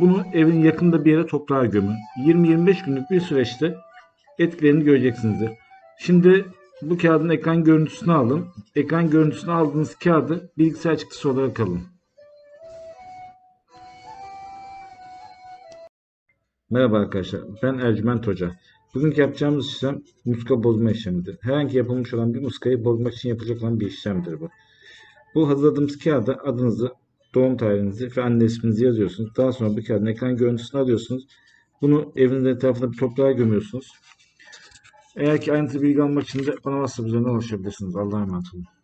bunu evin yakında bir yere toprağa gömün. 20-25 günlük bir süreçte etkilerini göreceksinizdir. Şimdi bu kağıdın ekran görüntüsünü alın. Ekran görüntüsünü aldığınız kağıdı bilgisayar çıktısı olarak alın. Merhaba arkadaşlar. Ben Ercüment Hoca. Bugünkü yapacağımız işlem muska bozma işlemidir. Herhangi yapılmış olan bir muskayı bozmak için yapılacak olan bir işlemdir bu. Bu hazırladığımız kağıda adınızı, doğum tarihinizi ve anne isminizi yazıyorsunuz. Daha sonra bu kağıdın ekran görüntüsünü alıyorsunuz. Bunu evinizin etrafında bir toprağa gömüyorsunuz. Eğer ki ayrıntılı bilgi almak için de bana WhatsApp üzerinden ulaşabilirsiniz. Allah'a emanet olun.